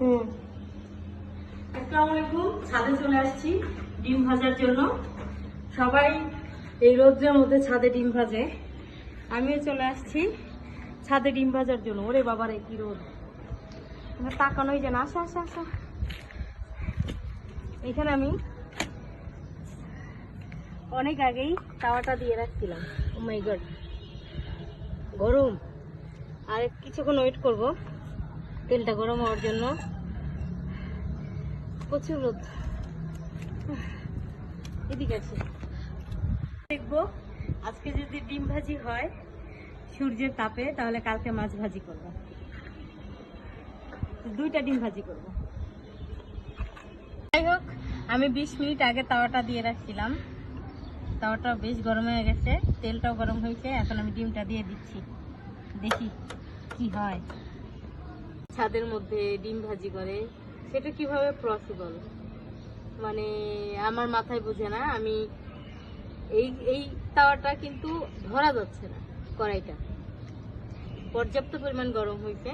হুম। আসসালামু আলাইকুম, ছাদে চলে আসছি ডিম ভাজার জন্য। সবাই এই মধ্যে ছাদে ডিম ভাজে। আমিও চলে আসছি ছাদে ডিম ভাজার জন্য। ওরে বাবারে, কি রোদ। তাকানোই আসা আসা আসা। এখানে আমি অনেক আগেই তাওয়াটা দিয়ে রাখছিলাম। গড গরম। আর কিছুক্ষণ ওয়েট করব। তেলটা গরম হওয়ার জন্য। প্রচুর রোদ। এদিকে আছে। দেখব, আজকে যদি ডিম ভাজি হয় সূর্যের তাপে, তাহলে কালকে মাছ ভাজি করব। দুইটা ডিম ভাজি করব। যাই হোক, আমি বিশ মিনিট আগে তাওয়াটা দিয়ে রাখছিলাম। তাওয়াটা বেশ গরম হয়ে গেছে, তেলটাও গরম হয়েছে, এখন আমি ডিমটা দিয়ে দিচ্ছি। দেখি কি হয়। ছাদের মধ্যে ডিম ভাজি করে, সেটা কীভাবে পসিবল মানে আমার মাথায় বুঝে না, আমি এই এই তাওয়াটা কিন্তু ধরা যাচ্ছে না কড়াইটা। পর্যাপ্ত পরিমাণ গরম হয়েছে।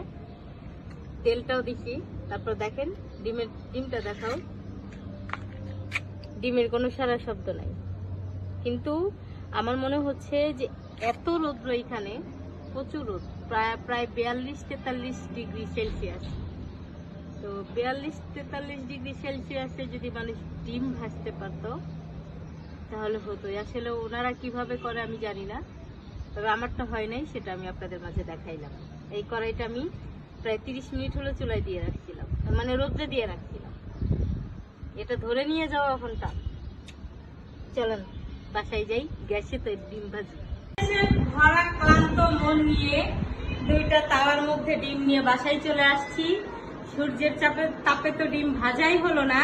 তেলটাও দিছি তারপর দেখেন, ডিমের, ডিমটা দেখাও। ডিমের কোনো সারা শব্দ নাই। কিন্তু আমার মনে হচ্ছে যে এত রৌদ্র এখানে প্রচুর রোদ। প্রায় প্রায় বিয়াল্লিশ তেতাল্লিশ ডিগ্রি সেলসিয়াস। তো বিয়াল্লিশ তেতাল্লিশ ডিগ্রি সেলসিয়াসে যদি মানুষ ডিম ভাজতে পারতো, তাহলে হতো। আসলে ওনারা কীভাবে করে আমি জানি না। তবে আমারটা হয় নাই, সেটা আমি আপনাদের মাঝে দেখাইলাম। এই কড়াইটা আমি প্রায় তিরিশ মিনিট হলো চুলায় দিয়ে রাখছিলাম। মানে রোদ্রে দিয়ে রাখছিলাম। এটা ধরে নিয়ে যাওয়া এখন টান। চলেন, বাসায় যাই, গ্যাসে তো ডিম ভাজি। ভরা ক্লান্ত মন নিয়ে দুইটা তাওয়ার মধ্যে ডিম নিয়ে বাসায় চলে আসছি। সূর্যের চাপে, তাপে তো ডিম ভাজাই হলো না।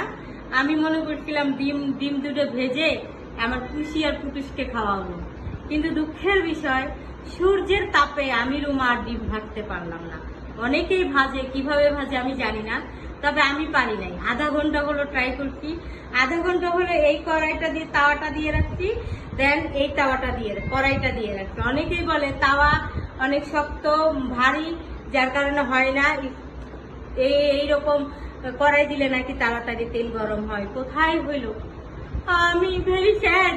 আমি মনে করছিলাম ডিম ডিম দুটো ভেজে আমার খুশি আর পুটুসকে খাওয়া হলো কিন্তু দুঃখের বিষয়, সূর্যের তাপে আমি রুমা আর ডিম ভাজতে পারলাম না। অনেকেই ভাজে, কীভাবে ভাজে আমি জানি না। তবে আমি পারি নাই। আধা ঘণ্টা হলো ট্রাই করছি। আধা ঘণ্টা হলো এই কড়াইটা দিয়ে তাওয়াটা দিয়ে রাখছি। দেন এই তাওয়াটা দিয়ে, কড়াইটা দিয়ে রাখছি। অনেকেই বলে তাওয়া অনেক শক্ত, ভারী, যার কারণে হয় না। এই এইরকম কড়াই দিলে নাকি তাড়াতাড়ি তেল গরম হয়। কোথায় হইল? আমি ভেরি স্যাড